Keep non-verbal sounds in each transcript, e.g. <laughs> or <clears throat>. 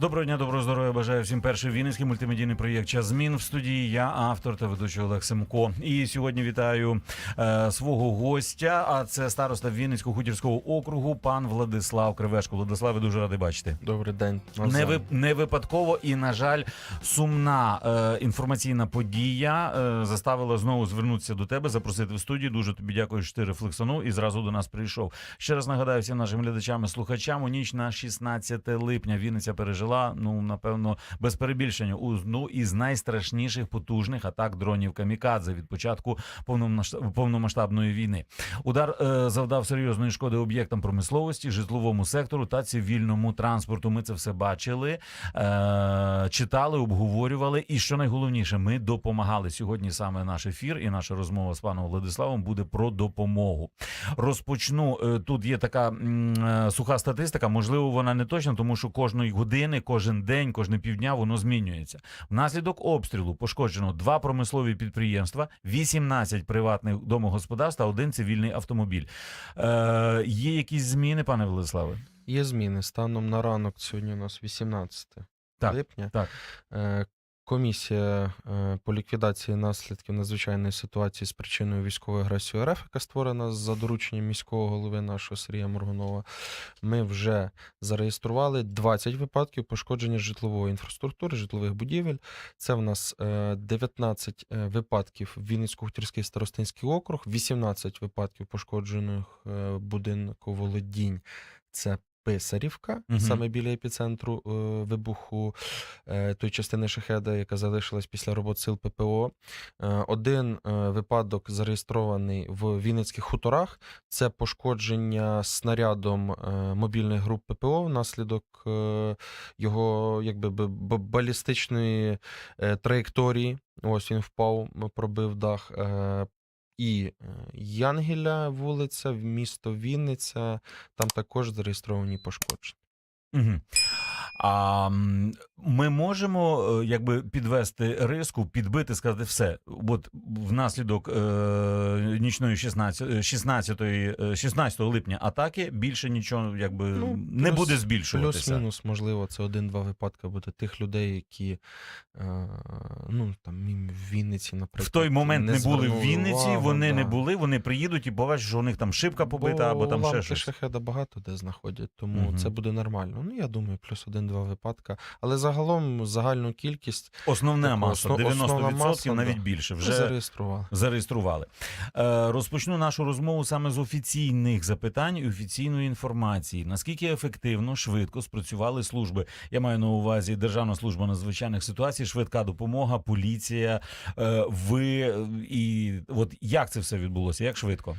Доброго дня, доброго здоров'я. Бажаю всім перший вінницький мультимедійний проєкт «Час змін в студії. Я автор та ведучий Олег Семко. І сьогодні вітаю е, свого гостя. А це староста Вінницького хутірського округу, пан Владислав Кривешко. Владиславе, дуже радий бачити. Добрий день. Не, ви, не випадково і, на жаль, сумна е, інформаційна подія е, заставила знову звернутися до тебе, запросити в студію. Дуже тобі дякую, що ти рефлексонув і зразу до нас прийшов. Ще раз нагадаю всім нашим глядачам і слухачам. У ніч на 16 липня Вінниця пережила, ну напевно, без перебільшення одну із найстрашніших потужних атак дронів камікадзе від початку повномасштаб- повномасштабної війни. Удар е, завдав серйозної шкоди об'єктам промисловості, житловому сектору та цивільному транспорту. Ми це все бачили, е, читали, обговорювали. І що найголовніше, ми допомагали сьогодні. Саме наш ефір і наша розмова з паном Владиславом буде про допомогу. Розпочну е, тут. Є така е, суха статистика. Можливо, вона не точна, тому що кожної години, кожен день, кожне півдня воно змінюється. Внаслідок обстрілу пошкоджено два промислові підприємства, 18 приватних домогосподарств та один цивільний автомобіль. Е, є якісь зміни, пане Владиславе? Є зміни. Станом на ранок, сьогодні у нас 18 Так, липня. так. Е, Комісія е, по ліквідації наслідків надзвичайної ситуації з причиною військової агресії РФ, яка створена за дорученням міського голови нашого Сергія Моргунова, ми вже зареєстрували 20 випадків пошкодження житлової інфраструктури, житлових будівель. Це в нас е, 19 е, випадків Вінницько-Хутірський старостинський округ, 18 випадків пошкоджених е, будинку володінь. Це Писарівка, Мгм. саме біля епіцентру е, вибуху е, той частини шахеда, яка залишилась після робот сил ППО. Е, один е, випадок зареєстрований в Вінницьких хуторах. Це пошкодження снарядом е, мобільних груп ППО внаслідок е, його якби б- б- балістичної е, траєкторії. Ось він впав, пробив дах. Е, і е, Янгеля вулиця, місто Вінниця, там також зареєстровані пошкодження. Угу. А ми можемо е, якби підвести риску, підбити, сказати все. От внаслідок е, нічної 16, 16, е, 16 липня атаки більше нічого якби Ну, не плюс- буде збільшуватися. Плюс-мінус, можливо, це один-два випадки буде тих людей, які е, ну, там, в Вінниці, наприклад. В той момент не, були в Вінниці, увагу, вони не були, вони приїдуть і побачать, що у них там шибка побита або там ще щось. шахеда багато де знаходять, тому Мгм. це буде нормально. Ну, я думаю, плюс один-два випадка. Але загалом загальну кількість Основна Таку маса, основ- 90% основна маса, навіть да. більше. вже зареєстрували. зареєстрували. Е, розпочну нашу розмову саме з офіційних запитань і офіційної інформації. Наскільки ефективно, швидко спрацювали служби? Я маю на увазі Державна служба надзвичайних ситуацій, швидка допомога, поліція. Е, ви і от як це все відбулося? Як швидко?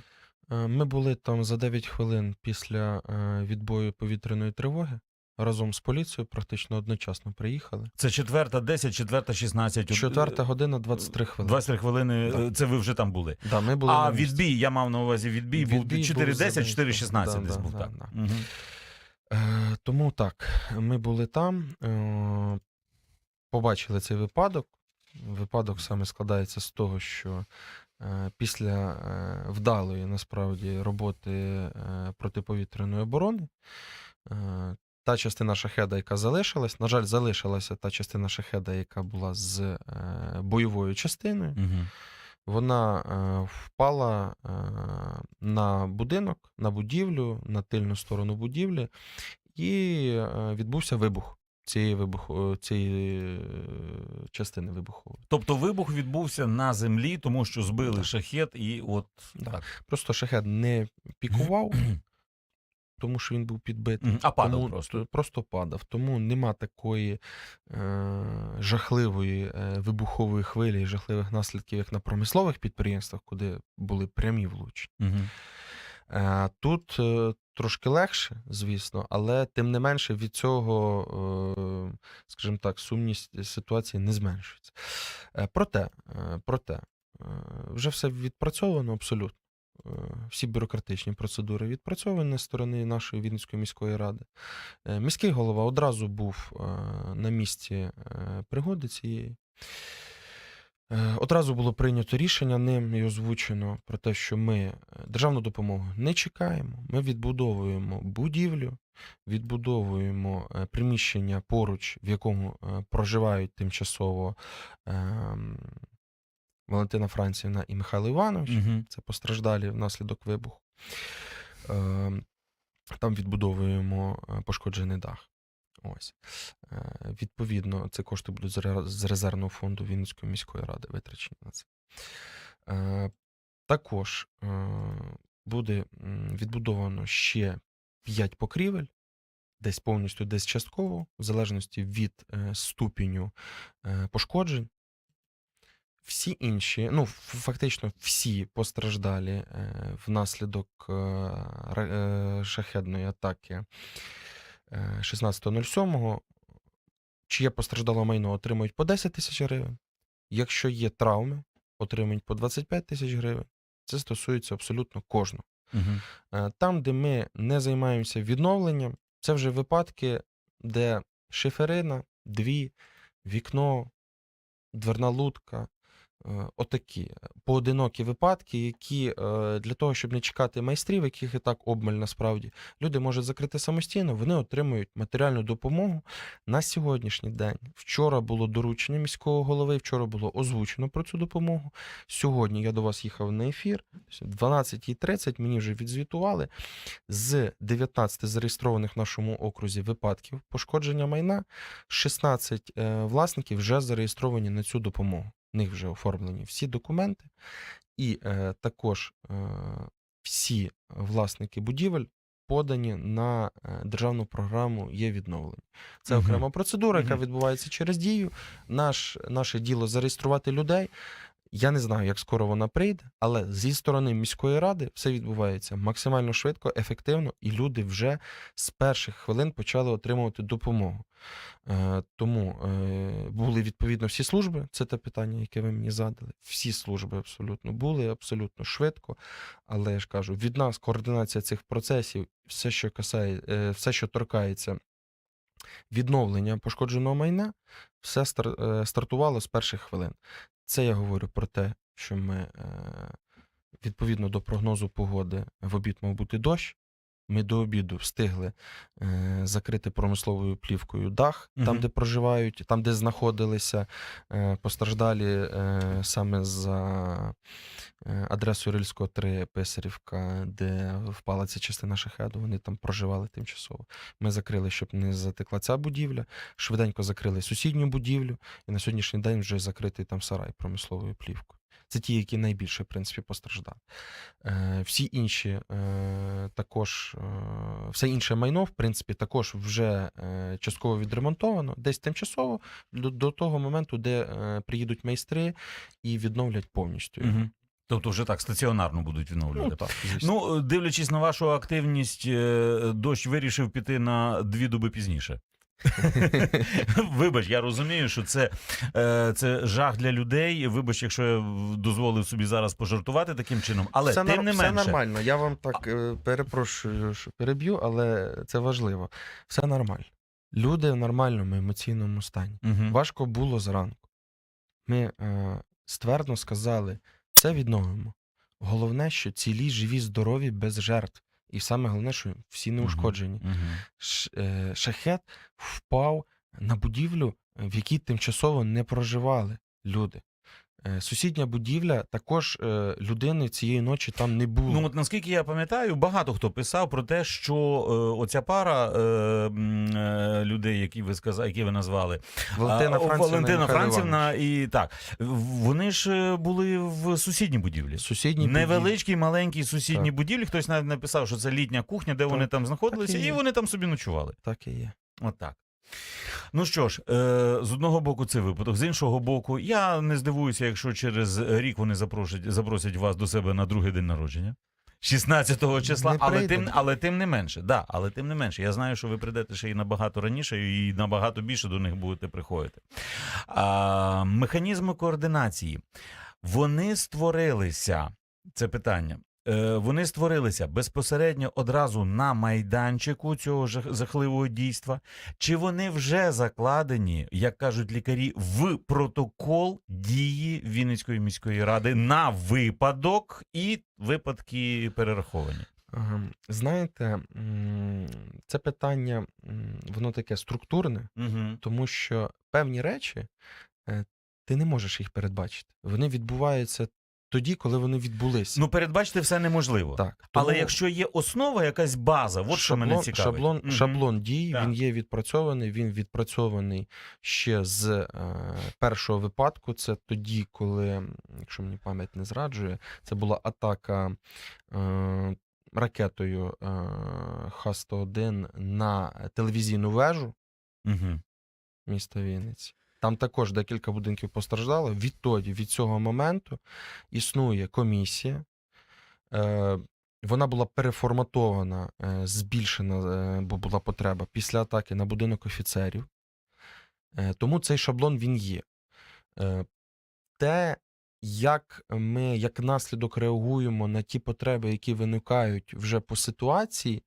Е, Ми були там за 9 хвилин після відбою повітряної тривоги. Разом з поліцією практично одночасно приїхали. Це четверта, 10, четверта, 16. Четверта е, година 23 хвилини. 23 хвилини. Да. е, Це ви вже там були. Да, ми були А відбій, я мав на увазі відбій, Відбій був 4.10, за 4.16 да, десь да, був да, так. да. Мгм. Е, тому так, ми були там, е, побачили цей випадок. Випадок саме складається з того, що е, після е, вдалої насправді роботи е, протиповітряної оборони. е, Та частина шахеда, яка залишилась, на жаль, залишилася та частина шахеда, яка була з е, бойовою частиною. Мгм. Вона е, впала е, на будинок, на будівлю, на тильну сторону будівлі, і е, відбувся вибух цієї вибуху, цієї е, частини вибухової. Тобто вибух відбувся на землі, тому що збили Да. шахет, і от Да. так. Просто шахет не пікував, <clears throat> тому що він був підбитий. А падав тому, просто. просто падав. Тому нема такої е, жахливої е, вибухової хвилі і жахливих наслідків, як на промислових підприємствах, куди були прямі влучення. Мгм. Е, Тут е, трошки легше, звісно, але тим не менше від цього, е, скажімо так, сумність ситуації не зменшується. Е, Проте, е, проте, е, вже все відпрацьовано абсолютно. Е, Всі бюрократичні процедури відпрацьовані з сторони нашої Вінницької міської ради. Е, Міський голова одразу був е, на місці пригоди цієї. Одразу було прийнято рішення ним і озвучено про те, що ми державну допомогу не чекаємо. Ми відбудовуємо будівлю, відбудовуємо приміщення поруч, в якому проживають тимчасово ем, Валентина Францівна і Михайло Іванович. Угу. Це постраждалі внаслідок вибуху. Ем, Там відбудовуємо е, пошкоджений дах. Ось. Е, Відповідно, це кошти будуть з резервного фонду Вінницької міської ради витрачені на це. Е, Також буде відбудовано ще 5 покрівель, десь повністю, десь частково, в залежності від ступеню пошкоджень. Всі інші, ну фактично всі постраждалі е, внаслідок е, е, шахедної атаки е, 16.07, чиє постраждало майно отримують по 10 тисяч гривень. Якщо є травми, отримують по 25 тисяч гривень. Це стосується абсолютно кожного. Угу. Там, де ми не займаємося відновленням, це вже випадки, де шиферина, дві, вікно, дверна лутка. Е, Отакі поодинокі випадки, які е, для того, щоб не чекати майстрів, яких і так обмаль насправді, люди можуть закрити самостійно, вони отримують матеріальну допомогу на сьогоднішній день. Вчора було доручення міського голови, вчора було озвучено про цю допомогу. Сьогодні я до вас їхав на ефір. Тобто 12.30 мені вже відзвітували з 19 зареєстрованих в нашому окрузі випадків пошкодження майна. 16 е, власників вже зареєстровані на цю допомогу. Них вже оформлені всі документи, і е, також е, всі власники будівель. Подані на е, державну програму є відновлення. Це окрема процедура, яка відбувається через дію. Наш, наше діло зареєструвати людей. Я не знаю, як скоро вона прийде, але зі сторони міської ради все відбувається максимально швидко, ефективно, і люди вже з перших хвилин почали отримувати допомогу. Е, тому е, були відповідно всі служби. Це те питання, яке ви мені задали. Всі служби абсолютно були, абсолютно швидко. Але я ж кажу, від нас координація цих процесів, все, що касає, е, все, що торкається відновлення пошкодженого майна, все е, стартувало з перших хвилин. Це я говорю про те, що ми е, відповідно до прогнозу погоди в обід мав бути дощ. Ми до обіду встигли е, закрити промисловою плівкою дах, там, де проживають, там, де знаходилися е, постраждалі е, саме за е, адресою Рильського 3 Писарівка, де впала ця частина шахеду. Вони там проживали тимчасово. Ми закрили, щоб не затекла ця будівля. Швиденько закрили сусідню будівлю, і на сьогоднішній день вже закритий там сарай промисловою плівкою. Це ті, які найбільше, в принципі, постраждали. Е, всі інші е, також, е, все інше майно, в принципі, також вже частково відремонтовано, десь тимчасово до, до того моменту, де приїдуть майстри і відновлять повністю. його. Угу. Тобто вже так стаціонарно будуть відновлювати. Ну, так. Ну, дивлячись на вашу активність, дощ вирішив піти на дві доби пізніше. <laughs> Вибач, я розумію, що це, е, це жах для людей. Вибач, якщо я дозволив собі зараз пожартувати таким чином, але все, тим нар- не все менше. нормально. Я вам так е, перепрошую, що переб'ю, але це важливо. Все нормально. Люди в нормальному емоційному стані. Важко було зранку. Ми е, ствердно сказали, це відновимо. Головне, що цілі, живі, здорові, без жертв. І саме головне, що всі неушкоджені. Uh -huh. Е, шахет впав на будівлю, в якій тимчасово не проживали люди. Е, Сусідня будівля також е, людини цієї ночі там не було. Ну от наскільки я пам'ятаю, багато хто писав про те, що е, оця пара е, е, людей, які ви сказали, які ви назвали, Валентина Францівна, Валентина Францівна, і так вони ж були в сусідній будівлі. Сусідні будівлі. Невеличкій, маленькій сусідній Так. будівлі. Хтось навіть написав, що це літня кухня, де Так. вони там знаходилися, Так і і вони там собі ночували. Так і є. От так. Ну що ж, е, з одного боку, це випадок, з іншого боку, я не здивуюся, якщо через рік вони запросять, запросять вас до себе на другий день народження. 16 числа, але тим, але тим не менше, да, але тим не менше. Я знаю, що ви прийдете ще і набагато раніше, і набагато більше до них будете приходити. А, механізми координації. Вони створилися. Це питання. Е, Вони створилися безпосередньо одразу на майданчику цього жахливого дійства. Чи вони вже закладені, як кажуть лікарі, в протокол дії Вінницької міської ради на випадок і випадки перераховані? Знаєте, це питання, воно таке структурне, Угу. тому що певні речі е, ти не можеш їх передбачити. Вони відбуваються тоді, коли вони відбулися. Ну, передбачити все неможливо. так. Але якщо є основа, якась база, от що мене цікавить. Шаблон, Мгм. шаблон дій, Так. він є відпрацьований. Він відпрацьований ще з е, першого випадку. Це тоді, коли, якщо мені пам'ять не зраджує, це була атака е, ракетою е, Х-101 на телевізійну вежу Угу. міста Вінниці. Там також декілька будинків постраждало. Відтоді, від цього моменту, існує комісія. Е, вона була переформатована, е, збільшена, е, бо була потреба після атаки на будинок офіцерів. Тому цей шаблон він є. Те, як ми як наслідок реагуємо на ті потреби, які виникають вже по ситуації,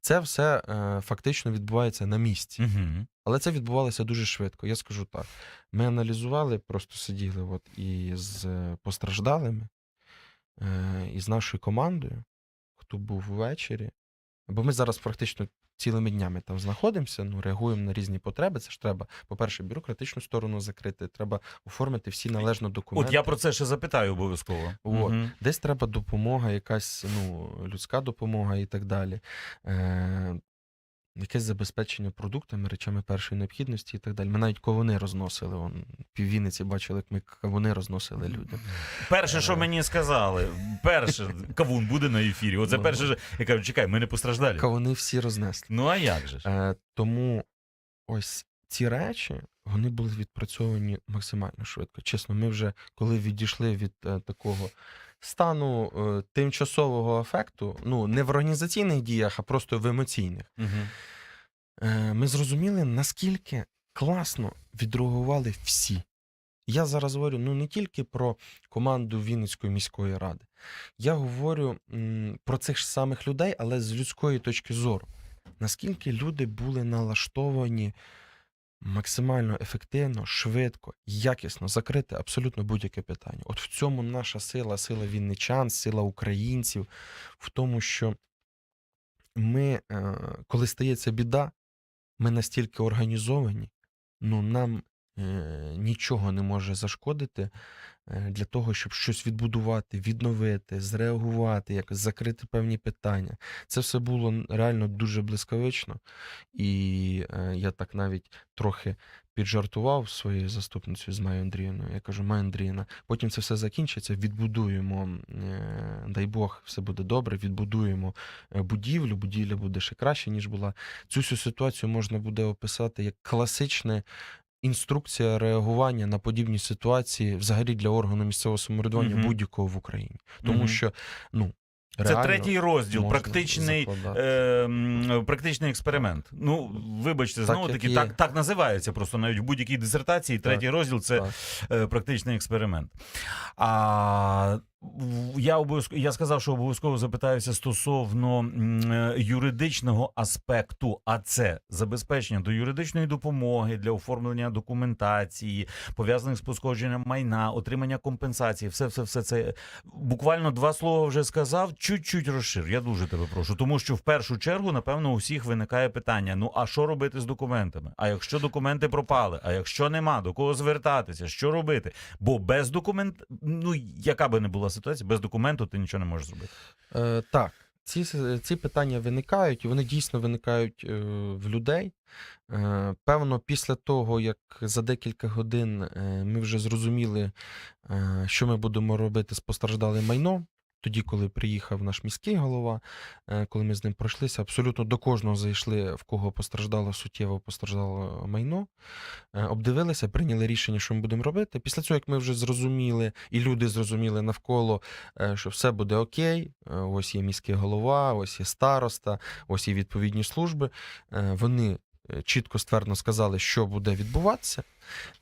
це все е, фактично відбувається на місці. Угу. Але це відбувалося дуже швидко. Я скажу так. Ми аналізували, просто сиділи от і з постраждалими, е, і з нашою командою, хто був ввечері. Бо ми зараз практично цілими днями там знаходимося, ну, реагуємо на різні потреби. Це ж треба, по-перше, бюрократичну сторону закрити, треба оформити всі належно документи. От я про це ще запитаю обов'язково. От. Угу. Десь треба допомога, якась ну, людська допомога і так далі. Е, якесь забезпечення продуктами, речами першої необхідності і так далі. Ми навіть ковуни розносили. Он, піввінниці бачили, як ми кавуни розносили людям. Перше, що Е. мені сказали, перше, кавун буде на ефірі. Оце Ну, перше, я кажу, чекай, ми не постраждалі. Кавуни всі рознесли. Ну а як же? Е, тому ось ці речі вони були відпрацьовані максимально швидко. Чесно, ми вже коли відійшли від е, такого стану е, тимчасового ефекту, ну не в організаційних діях, а просто в емоційних. Мгм. Е, ми зрозуміли, наскільки класно відреагували всі. Я зараз говорю ну не тільки про команду Вінницької міської ради. Я говорю м, про цих ж самих людей, але з людської точки зору. Наскільки люди були налаштовані максимально ефективно, швидко, якісно закрити абсолютно будь-яке питання. От в цьому наша сила, сила вінничан, сила українців, в тому, що ми, е, коли стається біда, ми настільки організовані, ну нам е, нічого не може зашкодити для того, щоб щось відбудувати, відновити, зреагувати, якось закрити певні питання. Це все було реально дуже блискавично. І е, я так навіть трохи піджартував своєю заступницею з Майєю Андріївною. Я кажу, Майя Андріївна, потім це все закінчиться, відбудуємо, е, дай Бог, все буде добре, відбудуємо е, будівлю, будівля буде ще краще, ніж була. Цю всю ситуацію можна буде описати як класичне. Інструкція реагування на подібні ситуації взагалі для органу місцевого самоврядування Мгм. будь-якого в Україні. Тому Мгм. що ну Це третій розділ, практичний, е, практичний експеримент. Ну, вибачте, знову таки, так, так називається просто навіть в будь-якій дисертації. Третій розділ це Так. е, практичний експеримент. А я обов'язково я сказав, що обов'язково запитаюся стосовно е, юридичного аспекту, а це забезпечення до юридичної допомоги для оформлення документації, пов'язаних з пошкодженням майна, отримання компенсації. Все, все, все це буквально два слова вже сказав. Чуть-чуть розшир. Я дуже тебе прошу. Тому що в першу чергу, напевно, у всіх виникає питання: ну а що робити з документами? А якщо документи пропали? А якщо нема, до кого звертатися? Що робити? Бо без документ, ну яка би не була ситуація, без документу ти нічого не можеш зробити. Е, так, ці, ці питання виникають, і вони дійсно виникають е, в людей. Е, певно, після того, як за декілька годин е, ми вже зрозуміли, е, що ми будемо робити з постраждалим майном. Тоді, коли приїхав наш міський голова, е, коли ми з ним пройшлися, абсолютно до кожного зайшли, в кого постраждало суттєво постраждало майно, е, обдивилися, прийняли рішення, що ми будемо робити. Після цього, як ми вже зрозуміли, і люди зрозуміли навколо, е, що все буде окей. Ось є міський голова, ось є староста, ось є відповідні служби. Вони чітко ствердно сказали, що буде відбуватися.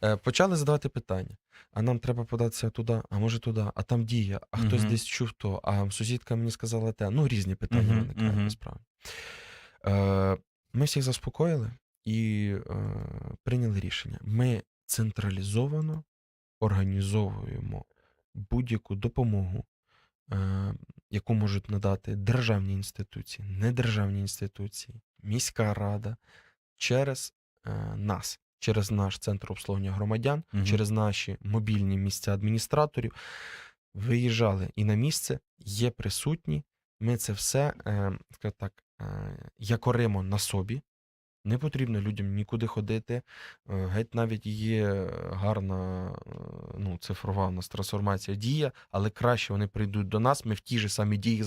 е, Почали задавати питання. А нам треба податися туди, а може туди, а там дія, а хтось Мгм. десь чув то, а сусідка мені сказала те. Ну, різні питання Мгм, виникають мгм. насправді. Е, Ми всіх заспокоїли і е, прийняли рішення. Ми централізовано організовуємо будь-яку допомогу е, яку можуть надати державні інституції, недержавні інституції, міська рада через е, нас, через наш центр обслуговування громадян, Мгм. через наші мобільні місця адміністраторів. Виїжджали і на місце, є присутні. Ми це все, е, так, е, якоримо на собі. Не потрібно людям нікуди ходити. Е, Геть навіть є гарна е, ну, цифрова у нас трансформація дія, але краще вони прийдуть до нас. Ми в тій же самій дії.